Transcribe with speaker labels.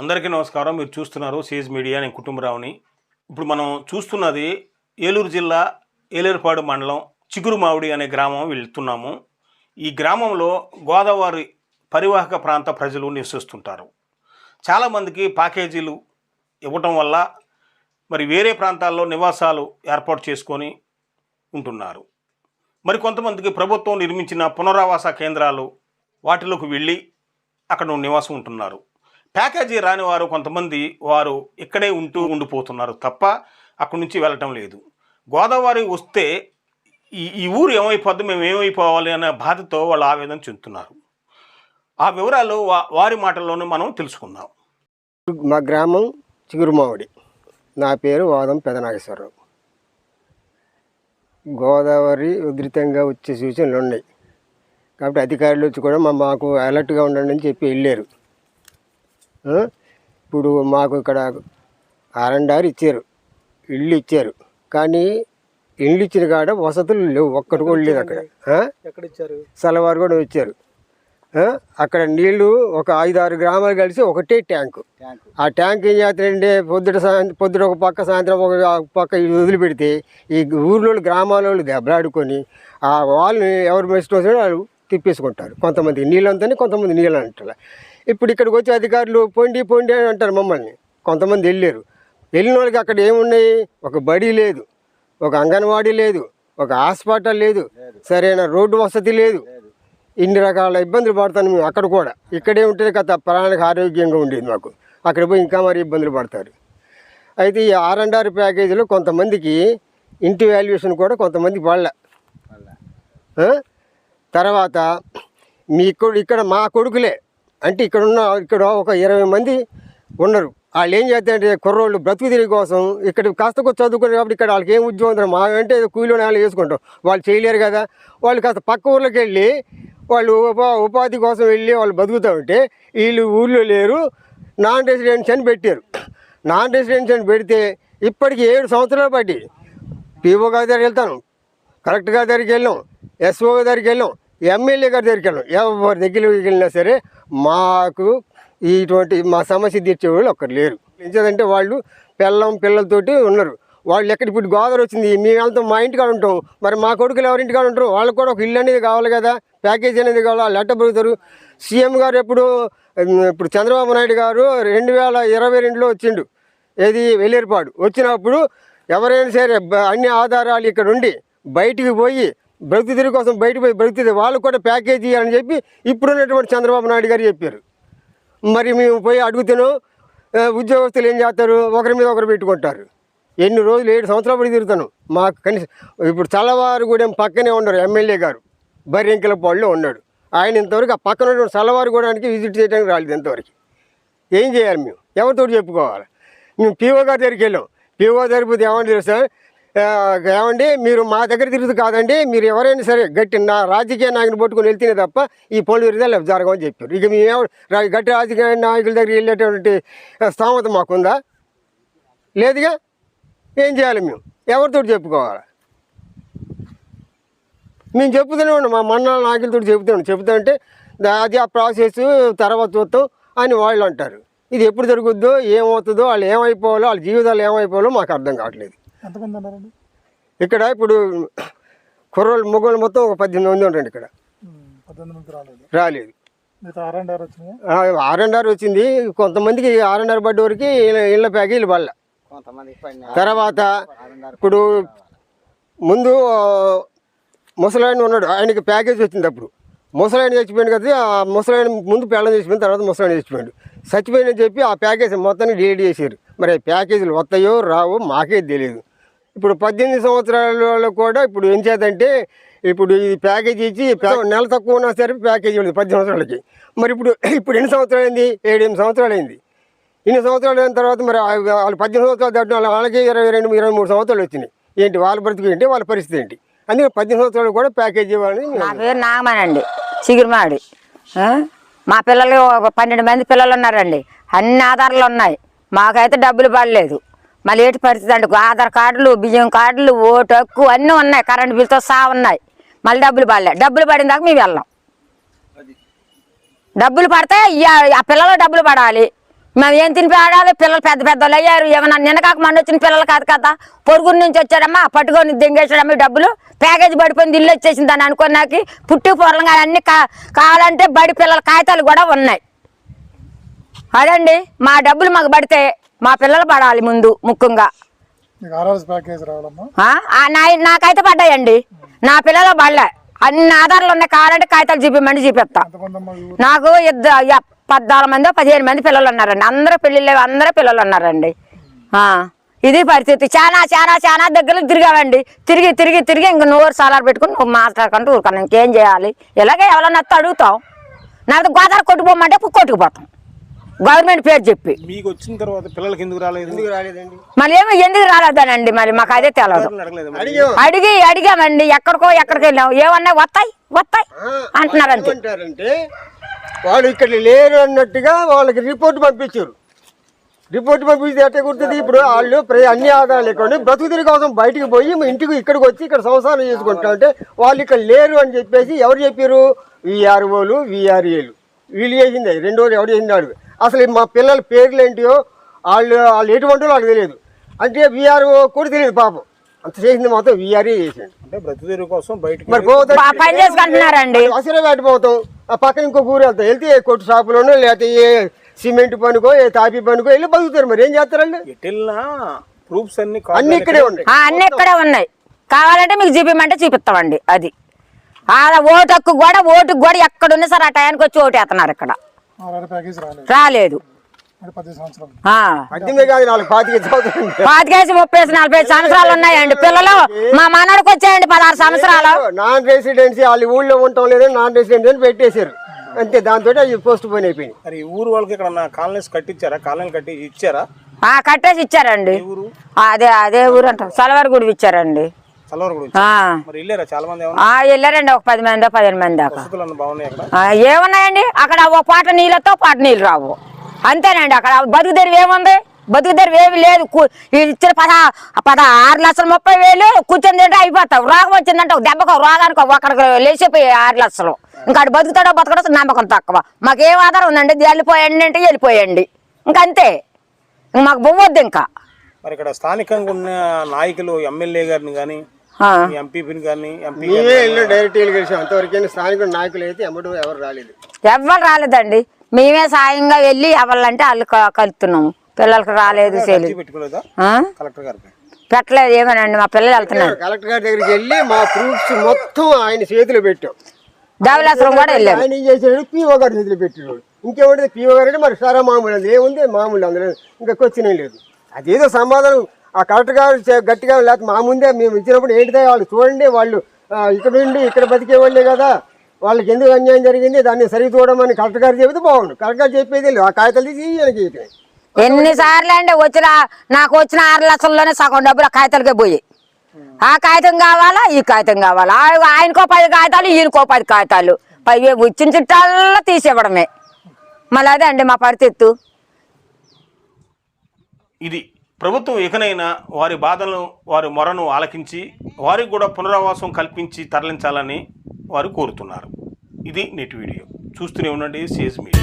Speaker 1: అందరికీ నమస్కారం. మీరు చూస్తున్నారు సీజ్ మీడియా. నేను కుటుంబరావుని. ఇప్పుడు మనం చూస్తున్నది ఏలూరు జిల్లా ఏలేరుపాడు మండలం చిగురు చిగురుమావిడి అనే గ్రామం వెళ్తున్నాము. ఈ గ్రామంలో గోదావరి పరివాహక ప్రాంత ప్రజలు నివసిస్తుంటారు. చాలామందికి ప్యాకేజీలు ఇవ్వటం వల్ల మరి వేరే ప్రాంతాల్లో నివాసాలు ఏర్పాటు చేసుకొని ఉంటున్నారు. మరి కొంతమందికి ప్రభుత్వం నిర్మించిన పునరావాస కేంద్రాలు వాటిలోకి వెళ్ళి అక్కడ నివాసం ఉంటున్నారు. ప్యాకేజీ రాని వారు కొంతమంది వారు ఇక్కడే ఉంటూ ఉండిపోతున్నారు తప్ప అక్కడి నుంచి వెళ్ళటం లేదు. గోదావరి వస్తే ఈ ఈ ఊరు ఏమైపోద్ది మేము ఏమైపోవాలి అనే బాధతో వాళ్ళు ఆవేదన చెందుతున్నారు. ఆ వివరాలు వా వారి మాటల్లోనే మనం తెలుసుకుందాం.
Speaker 2: మా గ్రామం చిగురుమావిడి. నా పేరు వాదం పెదనాగేశ్వరరావు. గోదావరి ఉధృతంగా వచ్చే సూచనలు ఉన్నాయి. కాబట్టి అధికారులు వచ్చి కూడా మాకు అలర్ట్గా ఉండండి అని చెప్పి వెళ్ళారు. ఇప్పుడు మాకు ఇక్కడ ఆరండారు ఇచ్చారు ఇల్లు ఇచ్చారు. కానీ ఇల్లు ఇచ్చిన కాడ వసతులు లేవు ఒక్కటి కూడా లేదు అక్కడ?
Speaker 3: ఎక్కడ ఇచ్చారు
Speaker 2: సలవారు కూడా వచ్చారు ఆ? అక్కడ నీళ్ళు ఒక ఐదు ఆరు గ్రామాలు కలిసి ఒకటే ట్యాంకు. ఆ ట్యాంక్ ఏం చేస్తారంటే పొద్దుట సాయంత్రం పొద్దుట ఒక పక్క సాయంత్రం ఒక పక్క ఇది వదిలిపెడితే ఈ ఊర్లో గ్రామాల దెబ్బలాడుకొని ఆ వాళ్ళని ఎవరు మెస్ట్ వాళ్ళు తిప్పేసుకుంటారు. కొంతమంది నీళ్ళంతని కొంతమంది నీళ్ళు అంటారు. ఇప్పుడు ఇక్కడికి వచ్చే అధికారులు పొండి పొండి అని అంటారు మమ్మల్ని. కొంతమంది వెళ్ళారు. వెళ్ళిన వాళ్ళకి అక్కడ ఏమున్నాయి? ఒక బడి లేదు. ఒక అంగన్వాడీ లేదు. ఒక హాస్పిటల్ లేదు. సరైన రోడ్డు వసతి లేదు. ఇన్ని రకాల ఇబ్బందులు పడతాను మేము అక్కడ కూడా. ఇక్కడే ఉంటే కథ ప్రాణానికి ఆరోగ్యంగా ఉండేది మాకు. అక్కడ పోయి ఇంకా మరి ఇబ్బందులు పడతారు. అయితే ఈ ఆర్ అండ్ ఆర్ ప్యాకేజీలో కొంతమందికి ఇంటి వాల్యుయేషన్ కూడా కొంతమందికి పడలే? తర్వాత మీ ఇక్కడ ఇక్కడ మా కొడుకులే. అంటే ఇక్కడ ఉన్న ఇక్కడ ఒక ఇరవై మంది ఉన్నారు. వాళ్ళు ఏం చేస్తారంటే కుర్రోళ్ళు బ్రతుకు తిరిగి కోసం ఇక్కడ కాస్త కొంచెం చదువుకున్నారు కాబట్టి ఇక్కడ వాళ్ళకి ఏం ఉద్యోగం ఉందో మా అంటే ఏదో కూలీలో వేసుకుంటాం వాళ్ళు చేయలేరు కదా. వాళ్ళు కాస్త పక్క ఊర్లోకి వెళ్ళి వాళ్ళు ఉపా ఉపాధి కోసం వెళ్ళి వాళ్ళు బతుకుతూ ఉంటే వీళ్ళు ఊళ్ళో లేరు నాన్ రెసిడెన్స్ అని పెట్టారు. నాన్ రెసిడెన్స్ అని పెడితే ఇప్పటికి ఏడు సంవత్సరాలు బట్టి పీఓ గారి దగ్గరికి వెళ్తాను. కలెక్టర్ గారి దగ్గరికి వెళ్ళాం. ఎస్ఓ గారి దగ్గరికి వెళ్ళాం. ఎమ్మెల్యే గారి దగ్గరికి వెళ్ళాం. ఎవరి దగ్గరికి వెళ్ళినా సరే మాకు ఇటువంటి మా సమస్య తీర్చే వాళ్ళు ఒక్కరు లేరు. ఎంచేదంటే వాళ్ళు పిల్లం పిల్లలతోటి ఉన్నారు. వాళ్ళు ఎక్కడ ఇప్పుడు గోదావరి వచ్చింది. మేము వెళ్తాం మా ఇంటికాడ ఉంటాం. మరి మా కొడుకులు ఎవరింటికాడ ఉంటారు? వాళ్ళకి కూడా ఒక ఇల్లు అనేది కావాలి కదా. ప్యాకేజ్ అనేది కావాలి. వాళ్ళు ఎట్ట పెరుగుతారు సీఎం గారు ఎప్పుడు ఇప్పుడు చంద్రబాబు నాయుడు గారు రెండు వేల ఇరవై రెండులో వచ్చిండు. ఏది? వెల్లేరుపాడు. వచ్చినప్పుడు ఎవరైనా సరే అన్ని ఆధారాలు ఇక్కడ ఉండి బయటికి పోయి బ్రతుకు తిరిగి కోసం బయటకు పోయి బ్రతుకు వాళ్ళకు కూడా ప్యాకేజీ అని చెప్పి ఇప్పుడున్నటువంటి చంద్రబాబు నాయుడు గారు చెప్పారు. మరి మేము పోయి అడుగుతున్నాం ఉద్యోగస్తులు ఏం చేస్తారు? ఒకరి మీద ఒకరు పెట్టుకుంటారు. ఎన్ని రోజులు ఏడు సంవత్సరాలు పడి తిరుగుతాను. మాకు కనీసం ఇప్పుడు చల్లవారుగూడెం పక్కనే ఉన్నారు ఎమ్మెల్యే గారు. బర్రెంకిల పాడులో ఉన్నాడు. ఆయన ఇంతవరకు ఆ పక్కన ఉన్నటువంటి చల్లవారుగూడానికి విజిట్ చేయడానికి రాలేదు ఇంతవరకు. ఏం చేయాలి మేము? ఎవరితో చెప్పుకోవాలి? మేము పీఓ గారి దగ్గరికి వెళ్ళాం. పీఓ దగ్గరికి పోతే ఏమంటారు సార్? ఏమండి? మీరు మా దగ్గర తిరుగుతూ కాదండి మీరు ఎవరైనా సరే గట్టి నా రాజకీయ నాయకుని పట్టుకుని వెళ్తేనే తప్ప ఈ పనులు విరుదల జరగమని చెప్పారు. ఇక మేము గట్టి రాజకీయ నాయకుల దగ్గర వెళ్ళేటటువంటి స్థామత మాకుందా? లేదుగా? ఏం చేయాలి మేము? ఎవరితో చెప్పుకోవాలి? మేము చెప్తూనే ఉన్నాం మా మండల నాయకులతో చెబుతున్నాం చెబుతుంటే అది ఆ ప్రాసెస్ తర్వాత చూస్తాం అని వాళ్ళు అంటారు. ఇది ఎప్పుడు జరుగుద్దో ఏమవుతుందో వాళ్ళు ఏమైపోవాలో వాళ్ళ జీవితాలు ఏమైపోవాలో మాకు అర్థం కావట్లేదు.
Speaker 3: ఎంతమంది ఉన్నారండి?
Speaker 2: ఇక్కడ ఇప్పుడు కుర్రోళ్ళు మొగోళ్ళు మొత్తం ఒక పద్దెనిమిది మంది ఉంటారండి ఇక్కడ.
Speaker 3: పద్దెనిమిది మంది రాలేదు.
Speaker 2: రాలేదు.
Speaker 3: ఆర్ అండ్ ఆర్ వచ్చినాయి?
Speaker 2: ఆర్ అండ్ ఆర్ వచ్చింది. కొంతమందికి ఆర్ అండ్ ఆర్ పడ్డ వరకు ఇళ్ళ ప్యాకేజీలు పడల. తర్వాత ఇప్పుడు ముందు ముసలాయన ఉన్నాడు. ఆయనకి ప్యాకేజ్ వచ్చింది అప్పుడు. ముసలాయన చచ్చిపోయింది కదా ఆ ముసలాయన ముందు పెళ్ళం చచ్చిపోయిన తర్వాత ముసలాయన చచ్చిపోయాడు. చచ్చిపోయిందని చెప్పి ఆ ప్యాకేజ్ మొత్తాన్ని డిలీట్ చేశారు. మరి ఆ ప్యాకేజీలు వస్తాయో రావో మాకే తెలియదు. ఇప్పుడు పద్దెనిమిది సంవత్సరాల కూడా ఇప్పుడు ఏం చేద్దంటే ఇప్పుడు ఈ ప్యాకేజీ ఇచ్చి నెల తక్కువ ఉన్నా సరే ప్యాకేజీ ఉంది పద్దెనిమిది సంవత్సరాలకి. మరి ఇప్పుడు ఇప్పుడు ఎన్ని సంవత్సరాలు అయింది? ఏడెనిమిది సంవత్సరాలు అయింది. ఇన్ని సంవత్సరాలు అయిన తర్వాత మరి వాళ్ళు పద్దెనిమిది సంవత్సరాలు దాటిన వాళ్ళకి ఇరవై రెండు ఇరవై మూడు సంవత్సరాలు వచ్చినాయి. ఏంటి వాళ్ళ బ్రతుకు ఏంటి? వాళ్ళ పరిస్థితి ఏంటి? అందుకే పద్దెనిమిది సంవత్సరాలు కూడా ప్యాకేజీ ఇవ్వాలని
Speaker 4: నా పేరు నాగమానండి చిగురుమాడి మా పిల్లలు ఒక పన్నెండు మంది పిల్లలు ఉన్నారండి. అన్ని ఆధారాలు ఉన్నాయి. మాకైతే డబ్బులు పడలేదు. మళ్ళీ ఏటి పరిస్థితి అంటే ఆధార్ కార్డులు బియ్యం కార్డులు ఓటు హక్కు అన్నీ ఉన్నాయి. కరెంట్ బిల్తో సహా ఉన్నాయి. మళ్ళీ డబ్బులు పడలే. డబ్బులు పడిన దాకా మేము వెళ్ళాం. డబ్బులు పడితే ఆ పిల్లలు డబ్బులు పడాలి. మేము ఏం తిని ఆడాలి? పిల్లలు పెద్ద పెద్దలు అయ్యారు. ఏమన్నా నిన్నకాక మన వచ్చిన పిల్లలు కాదు కదా. పొరుగురు నుంచి వచ్చారమ్మా పట్టుకొని దింగేసాడమ్మా డబ్బులు. ప్యాకేజ్ పడిపోయింది ఇల్లు వచ్చేసింది అని అనుకున్నాకి పుట్టి పొరలు అన్ని కా కావాలంటే బడి పిల్లల కాగితాలు కూడా ఉన్నాయి. అదండి. మా డబ్బులు మాకు పడితే మా పిల్లలు పడాలి ముందు ముఖ్యంగా. నాకైతే పడ్డాయండి. నా పిల్లలు పడలే. అన్ని ఆధారాలు ఉన్నాయి కావాలంటే కాగితాలు చూపిమండి చూపిస్తా. నాకు ఇద్దరు పద్నాలుగు మంది పదిహేను మంది పిల్లలు ఉన్నారండి. అందరూ పెళ్ళిళ్ళు అందరూ పిల్లలు ఉన్నారండి. ఇది పరిస్థితి. చాలా చాలా చాలా దగ్గర తిరిగామండి. తిరిగి తిరిగి తిరిగి ఇంక నోరు సాలారు పెట్టుకుని నువ్వు మాట్లాడుకుంటూ ఊరుకున్నాను ఇంకేం చేయాలి? ఇలాగే ఎవరన్నా అడుగుతాం నాకు గోదావరి కొట్టుకోమంటే కొట్టుకుపోతాం గవర్నమెంట్ పేరు చెప్పి.
Speaker 1: మీకు వచ్చిన తర్వాత పిల్లలకి ఎందుకు రాలేదు?
Speaker 2: ఎందుకు రాలేదండి?
Speaker 4: మళ్ళీ ఏమో ఎందుకు రాలేదనండి మరి మాకు అదే తెలియదు
Speaker 1: అడగలేదు
Speaker 2: అడిగాం
Speaker 4: అడిగి అడిగామండి ఎక్కడికో ఎక్కడికి వెళ్ళాం. ఏమన్నా వస్తాయి? వస్తాయి అంటున్నారు అంతే.
Speaker 2: ఏమంటారంటే వాళ్ళు ఇక్కడ లేరు అన్నట్టుగా వాళ్ళకి రిపోర్ట్ పంపించారు. రిపోర్ట్ పంపిస్తే ఎట్ట గుర్తుంది? ఇప్పుడు వాళ్ళు ప్ర- అన్ని ఆదాయాలు లేకుండా బ్రతుకుదిరి కోసం బయటికి పోయి మా ఇంటికి ఇక్కడికి వచ్చి ఇక్కడ సంసారం చేసుకుంటా అంటే వాళ్ళు ఇక్కడ లేరు అని చెప్పేసి ఎవరు చెప్పారు? విఆర్ఓలు విఆర్ఏలు. వీళ్ళు చేసింది. అది. రెండోది ఎవరు చేసినాడు అసలు మా పిల్లల పేర్లు ఏంటియో వాళ్ళు వాళ్ళు ఎటువంటి వాళ్ళకి తెలియదు. అంటే విఆర్ఓ కూడా తెలియదు పాపం. అంత చేసింది మాత్రం విఆర్ఏ చేసిండు
Speaker 1: అంటే బ్రతుదేరు కోసం బయటకు
Speaker 2: మరి అసలే పెట్టిపోతాం ఆ పక్కన ఇంకో ఊరు వెళ్తాం. వెళ్తే ఏ కొట్టు షాపులోనో లేకపోతే ఏ సిమెంట్ పనుకో ఏ తాపి పనుకో వెళ్ళి బతుకుతారు మరి. ఏం చేస్తారండి?
Speaker 1: ప్రూఫ్స్ అన్ని
Speaker 2: అన్ని ఇక్కడే ఉన్నాయి.
Speaker 4: ఆ, అన్ని ఇక్కడే ఉన్నాయి. కావాలంటే మీకు చూపిమంటే చూపిస్తామండి. అది. ఆ ఓటు హక్కు కూడా ఓటుకు కూడా ఎక్కడున్నా సరే ఆ టయానికి వచ్చి ఓటు వేస్తున్నారు ఇక్కడ.
Speaker 3: రాలేదు.
Speaker 4: పాతికేసి ముప్పై నలభై సంవత్సరాలు ఉన్నాయండి. పిల్లలు మా మనవడికి వచ్చాయండి పదహారు సంవత్సరాలు.
Speaker 2: నాన్ రెసిడెన్సీ వాళ్ళు ఊళ్ళో ఉండటం లేదని నాన్ రెసిడెన్సీ అని పెట్టేశారు. అంతే దాంతో అవి పోస్ట్ పోయిన
Speaker 1: మరి ఈ ఊరు వాళ్ళకి ఇక్కడ కాలనీస్ కట్టించారా? కాలనీలు కట్టి ఇచ్చారా?
Speaker 4: ఆ కట్టేసి ఇచ్చారండి.
Speaker 1: ఊరు?
Speaker 4: అదే అదే ఊరు అంట సలవారి గుడి ఇచ్చారండి. వెళ్ళారండి. ఒక పది మంది పదిహేను మంది దాకా.
Speaker 1: అక్కడ
Speaker 4: ఏమున్నాయండి? అక్కడ ఒక పాట నీళ్ళతో పాట నీళ్ళు రావు. అంతేనండి. అక్కడ బతుకు తెరువు ఏముంది? బతుకు తెరువు ఏమి లేదు. ఇచ్చిన పద పద ఆరు లక్షలు ముప్పై వేలు కూర్చొని తింటే అయిపోతావు. రోగం వచ్చిందంటే ఒక దెబ్బకు రోగానికి ఒకడికి లేచిపోయి ఆరు లక్షలు. ఇంకా అటు బతుకుతాడో బతకడో నమ్మకం తక్కువ. మాకు ఏం ఆధారం ఉందండి? వెళ్ళిపోయండి అంటే వెళ్ళిపోయండి. ఇంకా అంతే. ఇంక మాకు బొవ్వద్దు ఇంకా.
Speaker 1: మరి ఇక్కడ స్థానికంగా ఉన్న నాయకులు ఎమ్మెల్యే గారిని కానీ. ఎంపీపీని కానీ ఎంపీ
Speaker 2: మేమే ఇల్లు డైరెక్ట్ వెళ్ళి గెలిచాం అంతవరకు స్థానిక నాయకులు అయితే ఎమ్మడు ఎవరు రాలేదు.
Speaker 4: ఎవ్వరు రాలేదండి. మేమే సాయంగా వెళ్ళి ఎవరంటే వాళ్ళు కలుపుతున్నాము. పిల్లలకి రాలేదు చేయలేదు
Speaker 1: పెట్టుకోలేదా?
Speaker 4: ఆ?
Speaker 1: కలెక్టర్ గారికి.
Speaker 4: పెట్టలేదు ఏమోనండి మా పిల్లలు వెళ్తున్నారు.
Speaker 2: కలెక్టర్ గారి దగ్గరికి వెళ్ళి మా ప్రూఫ్స్ మొత్తం ఆయన చేతిలో పెట్టాం.
Speaker 4: ధవళేశ్వరం కూడా వెళ్ళారు
Speaker 2: ఆయన ఏం చేసాడు పీఓ గారి చేతిలో పెట్టినాడు ఇంకేమంటే పీఓ గారు అంటే మరి సరే మామూలు అది ఏముంది? మామూలు అందులో ఇంకా క్వశ్చన్ ఏం లేదు. అదేదో సమాధానం ఆ కలెక్టర్ గారు గట్టిగా లేకపోతే మా ముందే మేము ఇచ్చినప్పుడు ఏంటిదే వాళ్ళు చూడండి వాళ్ళు ఇక్కడ నుండి ఇక్కడ బతికే వాళ్ళే కదా. వాళ్ళకి ఎందుకు అన్యాయం జరిగింది? దాన్ని సరి చూడమని కలెక్టర్ గారు చెబితే బాగుండు. కలెక్టర్ గారు చెప్పేది లేదు. ఆ కాగితాలు తీసి ఈయనకి.
Speaker 4: ఎన్నిసార్లు అండి వచ్చిన నాకు వచ్చిన ఆరు లక్షల్లోనే సగం డబ్బులు ఆ కాగితాలకే పోయి. ఆ. కాగితం కావాలా? ఈ కాగితం కావాలా? ఆయనకో పది కాగితాలు ఈయనకో పది కాగితాలు. పై వచ్చిన చుట్టాల్లో తీసివ్వడమే మళ్ళీ అదే అండి మా పరిస్థితి.
Speaker 1: ఇది ప్రభుత్వం ఇకనైనా వారి బాధలను వారి మొరను ఆలకించి వారికి కూడా పునరావాసం కల్పించి తరలించాలని వారు కోరుతున్నారు. ఇది నెట్ వీడియో. చూస్తూనే ఉండండి సేజ్ మీడియా.